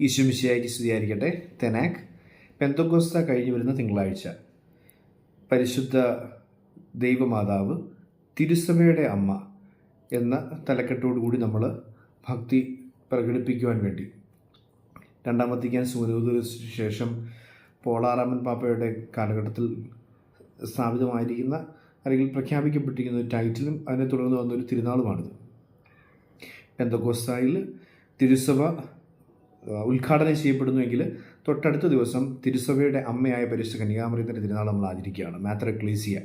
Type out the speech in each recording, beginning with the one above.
ഈശുമിശിയായി സ്തുതിയായിരിക്കട്ടെ. തെനാക് പെന്തോക്കോസ്ത കഴിഞ്ഞു വരുന്ന തിങ്കളാഴ്ച. പരിശുദ്ധ ദൈവമാതാവ് തിരുസഭയുടെ അമ്മ എന്ന തലക്കെട്ടോടുകൂടി നമ്മൾ ഭക്തി പ്രകടിപ്പിക്കുവാൻ വേണ്ടി. രണ്ടാമത്തെ വത്തിക്കാൻ സുമനൂതിന് ശേഷം പോളാറാമൻ പാപ്പയുടെ കാലഘട്ടത്തിൽ സ്ഥാപിതമായിരിക്കുന്ന അല്ലെങ്കിൽ പ്രഖ്യാപിക്കപ്പെട്ടിരിക്കുന്ന ഒരു ടൈറ്റിലും അതിനെ തുടർന്ന് വന്നൊരു തിരുനാളുമാണിത്. പെന്തക്കോസ്തായിൽ തിരുസഭ ഉദ്ഘാടനം ചെയ്യപ്പെടുന്നുവെങ്കിൽ തൊട്ടടുത്ത ദിവസം തിരുസഭയുടെ അമ്മയായ പരിശുദ്ധ കന്യാമറിയത്തിന്റെ തിരുനാൾ നമ്മൾ ആചരിക്കുകയാണ്. മാത്രക്ലീസിയ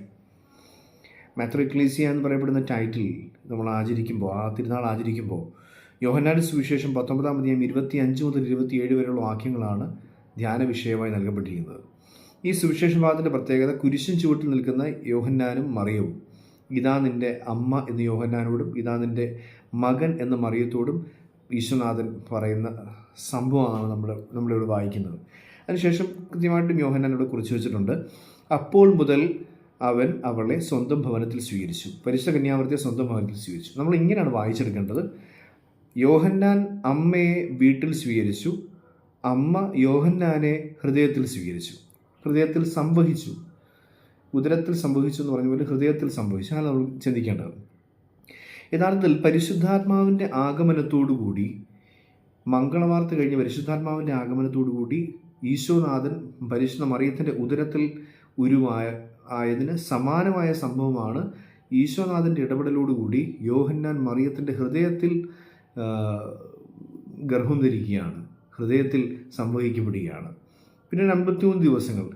മാത്രക്ലീസിയ എന്ന് പറയപ്പെടുന്ന ടൈറ്റിൽ നമ്മൾ ആചരിക്കുമ്പോൾ ആ തിരുനാൾ ആചരിക്കുമ്പോൾ യോഹന്നാന്റെ സുവിശേഷം പത്തൊമ്പതാം അധ്യായം ഇരുപത്തി അഞ്ച് മുതൽ ഇരുപത്തിയേഴ് വരെയുള്ള വാക്യങ്ങളാണ് ധ്യാന വിഷയമായി നൽകപ്പെട്ടിരിക്കുന്നത്. ഈ സുവിശേഷ ഭാഗത്തിന്റെ പ്രത്യേകത കുരിശും ചുവട്ടിൽ നിൽക്കുന്ന യോഹന്നാനും മറിയവും. ഇതാ നിന്റെ അമ്മ എന്ന് യോഹന്നാനോടും ഇതാ നിന്റെ മകൻ എന്ന മറിയത്തോടും ഈശ്വനാഥൻ പറയുന്ന സംഭവമാണ് നമ്മൾ നമ്മളിവിടെ വായിക്കുന്നത്. അതിനുശേഷം കൃത്യമായിട്ടും യോഹന്നാനോട് കുറിച്ച് വെച്ചിട്ടുണ്ട്. അപ്പോൾ മുതൽ അവൻ അവളെ സ്വന്തം ഭവനത്തിൽ സ്വീകരിച്ചു. പരിശുദ്ധ കന്യാവർത്തിയെ സ്വന്തം ഭവനത്തിൽ സ്വീകരിച്ചു. നമ്മൾ ഇങ്ങനെയാണ് വായിച്ചെടുക്കേണ്ടത്. യോഹന്നാൻ അമ്മയെ വീട്ടിൽ സ്വീകരിച്ചു. അമ്മ യോഹന്നാനെ ഹൃദയത്തിൽ സ്വീകരിച്ചു. ഹൃദയത്തിൽ സംവഹിച്ചു. ഉദരത്തിൽ സംഭവിച്ചു എന്ന് പറഞ്ഞ പോലെ ഹൃദയത്തിൽ സംഭവിച്ചു അതാണ് നമ്മൾ ചിന്തിക്കേണ്ടത്. യഥാർത്ഥത്തിൽ പരിശുദ്ധാത്മാവിന്റെ ആഗമനത്തോടുകൂടി മംഗളവാർത്ത കഴിഞ്ഞ് പരിശുദ്ധാത്മാവിന്റെ ആഗമനത്തോടുകൂടി ഈശോനാഥൻ പരിശുദ്ധ മറിയത്തിന്റെ ഉദരത്തിൽ ഉരുവായ ആയതിന് സമാനമായ സംഭവമാണ് ഈശോനാഥന്റെ ഇടപെടലോടുകൂടി യോഹന്നാൻ മറിയത്തിന്റെ ഹൃദയത്തിൽ ഗർഭം ധരിക്കുകയാണ് ഹൃദയത്തിൽ സംഭവിക്കപ്പെടുകയാണ് പിന്നെ ഒരു അമ്പത്തിമൂന്ന് ദിവസങ്ങൾ.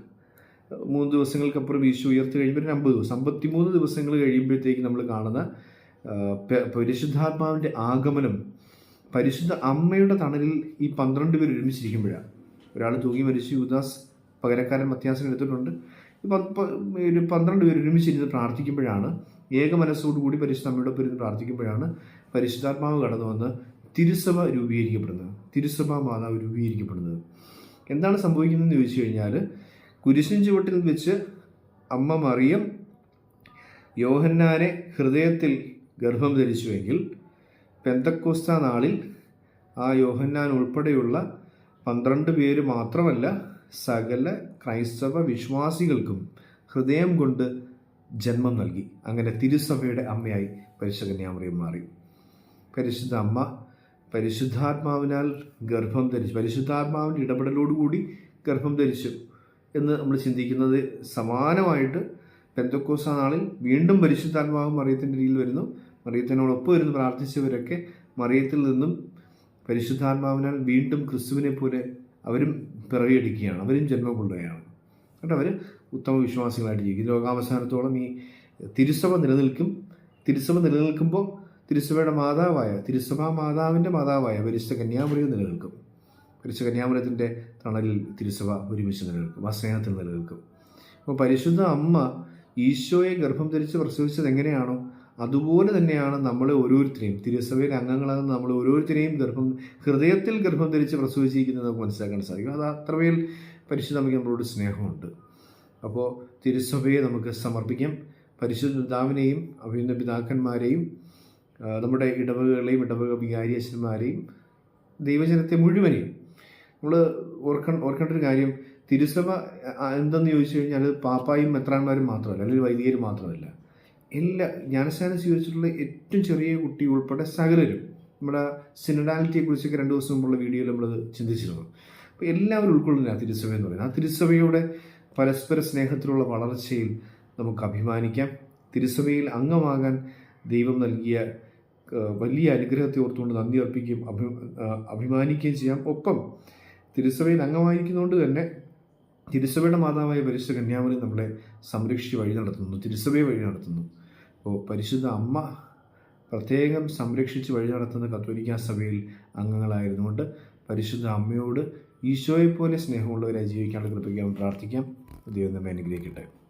മൂന്ന് ദിവസങ്ങൾക്കപ്പുറം ഈശോ ഉയർത്തി കഴിയുമ്പോൾ അമ്പത് ദിവസം. അമ്പത്തിമൂന്ന് ദിവസങ്ങൾ കഴിയുമ്പോഴത്തേക്ക് നമ്മൾ കാണുന്ന പരിശുദ്ധാത്മാവിന്റെ ആഗമനം പരിശുദ്ധ അമ്മയുടെ തണലിൽ ഈ പന്ത്രണ്ട് പേർ ഒരുമിച്ചിരിക്കുമ്പോഴാണ്. ഒരാൾ തൂങ്ങി മരിച്ചു യുദാസ് പകരക്കാരൻ മത്യാസനം എടുത്തിട്ടുണ്ട്. ഒരു പന്ത്രണ്ട് പേർ ഒരുമിച്ചിരുന്ന് പ്രാർത്ഥിക്കുമ്പോഴാണ് ഏക മനസ്സോടുകൂടി പരിശുദ്ധ അമ്മയുടെ പേരിൽ പ്രാർത്ഥിക്കുമ്പോഴാണ് പരിശുദ്ധാത്മാവ് കടന്നു വന്ന് തിരുസഭ രൂപീകരിക്കപ്പെടുന്നത്. തിരുസഭ മാതാവ് രൂപീകരിക്കപ്പെടുന്നത്. എന്താണ് സംഭവിക്കുന്നതെന്ന് ചോദിച്ചു കഴിഞ്ഞാൽ കുരിശിൻ ചുവട്ടിൽ വെച്ച് അമ്മ മറിയം യോഹന്നാനെ ഹൃദയത്തിൽ ഗർഭം ധരിച്ചുവെങ്കിൽ പെന്തക്കോസ്ത നാളിൽ ആ യോഹന്നാൻ ഉൾപ്പെടെയുള്ള പന്ത്രണ്ട് പേര് മാത്രമല്ല സകല ക്രൈസ്തവ വിശ്വാസികൾക്കും ഹൃദയം കൊണ്ട് ജന്മം നൽകി. അങ്ങനെ തിരുസഭയുടെ അമ്മയായി പരിശുദ്ധ കന്യാമറിയം മാറി. പരിശുദ്ധ അമ്മ പരിശുദ്ധാത്മാവിനാൽ ഗർഭം ധരിച്ചു. പരിശുദ്ധാത്മാവിന്റെ ഇടപെടലോടുകൂടി ഗർഭം ധരിച്ചു എന്ന് നമ്മൾ ചിന്തിക്കുന്നത് സമാനമായിട്ട് പെന്തക്കോസ നാളിൽ വീണ്ടും പരിശുദ്ധാത്മാവ് മറിയത്തിന്റെ രീതിയിൽ വരുന്നു. മറിയത്തിനോടൊപ്പം ഇരുന്ന് പ്രാർത്ഥിച്ചവരൊക്കെ മറിയത്തിൽ നിന്നും പരിശുദ്ധാത്മാവിനാൽ വീണ്ടും ക്രിസ്തുവിനെ പോലെ അവരും പിറവിയെടുക്കുകയാണ് അവരും ജന്മം കൊള്ളുകയാണ് കേട്ടോ അവർ ഉത്തമ വിശ്വാസികളായിട്ട് ജീവിക്കും ലോകാവസാനത്തോളം ഈ തിരുസഭ നിലനിൽക്കും. തിരുസഭ നിലനിൽക്കുമ്പോൾ തിരുസഭയുടെ മാതാവായ തിരുസഭ മാതാവിന്റെ മാതാവായ പരിശുദ്ധ കന്യാമറിയം നിലനിൽക്കും. പരിശുദ്ധ കന്യാമറിയത്തിന്റെ തണലിൽ തിരുസഭ ഒരുമിച്ച് നിലനിൽക്കും. ആ സ്നേഹത്തിൽ നിലനിൽക്കും. അപ്പോൾ പരിശുദ്ധ അമ്മ ഈശോയെ ഗർഭം ധരിച്ച് പ്രസവിച്ചത് എങ്ങനെയാണോ അതുപോലെ തന്നെയാണ് നമ്മൾ ഓരോരുത്തരെയും തിരുസഭയിലെ അംഗങ്ങളാകുന്ന നമ്മൾ ഓരോരുത്തരെയും ഗർഭം ഹൃദയത്തിൽ ഗർഭം ധരിച്ച് പ്രസവിച്ചിരിക്കുന്നത് നമുക്ക് മനസ്സിലാക്കാൻ സാധിക്കും. അത് അത്രമേൽ പരിശുദ്ധ നമുക്ക് നമ്മളോട് സ്നേഹമുണ്ട്. അപ്പോൾ തിരുസഭയെ നമുക്ക് സമർപ്പിക്കാം. പരിശുദ്ധ പിതാവിനെയും അഭിനന്ദ പിതാക്കന്മാരെയും നമ്മുടെ ഇടവകകളെയും ഇടവക വികാരി അച്ഛന്മാരെയും ദൈവജനത്തെ മുഴുവനെയും. നമ്മൾ ഓർക്ക ഓർക്കേണ്ട ഒരു കാര്യം തിരുസഭ എന്തെന്ന് ചോദിച്ചു കഴിഞ്ഞാൽ അത് പാപ്പായും മെത്രാന്മാരും മാത്രമല്ല അല്ലെങ്കിൽ വൈദികരും മാത്രമല്ല. എല്ലാ ജ്ഞാനസ്ഥാനം സ്വീകരിച്ചിട്ടുള്ള ഏറ്റവും ചെറിയ കുട്ടി ഉൾപ്പെടെ സകലരും. നമ്മുടെ സിനഡാലിറ്റിയെ കുറിച്ചൊക്കെ രണ്ട് ദിവസം മുമ്പുള്ള വീഡിയോയിൽ നമ്മൾ ചിന്തിച്ചിരുന്നു. അപ്പോൾ എല്ലാവരും ഉൾക്കൊള്ളുന്ന ആ തിരുസഭ എന്ന് പറയുന്നത്. ആ തിരുസഭയുടെ പരസ്പര സ്നേഹത്തിലുള്ള വളർച്ചയിൽ നമുക്ക് അഭിമാനിക്കാം. തിരുസഭയിൽ അംഗമാകാൻ ദൈവം നൽകിയ വലിയ അനുഗ്രഹത്തെ ഓർത്തുകൊണ്ട് നന്ദി അർപ്പിക്കുകയും അഭി അഭിമാനിക്കുകയും ചെയ്യാം. ഒപ്പം തിരുസഭയിൽ അംഗമായിരിക്കുന്നതുകൊണ്ട് തന്നെ തിരുസഭയുടെ മാതാവായ പരിശുദ്ധ കന്യാമരി നമ്മളെ സംരക്ഷിച്ച് വഴി നടത്തുന്നു തിരുസഭയെ വഴി നടത്തുന്നു. അപ്പോൾ പരിശുദ്ധ അമ്മ പ്രത്യേകം സംരക്ഷിച്ച് വഴി നടത്തുന്ന കത്തോലിക്ക സഭയിൽ അംഗങ്ങളായിരുന്നുകൊണ്ട് പരിശുദ്ധ അമ്മയോട് ഈശോയെപ്പോലെ സ്നേഹമുള്ളവരെ ജീവിക്കാനുള്ള കൃപയ്ക്ക് പ്രാർത്ഥിക്കാം. ദൈവം നമ്മെ അനുഗ്രഹിക്കട്ടെ.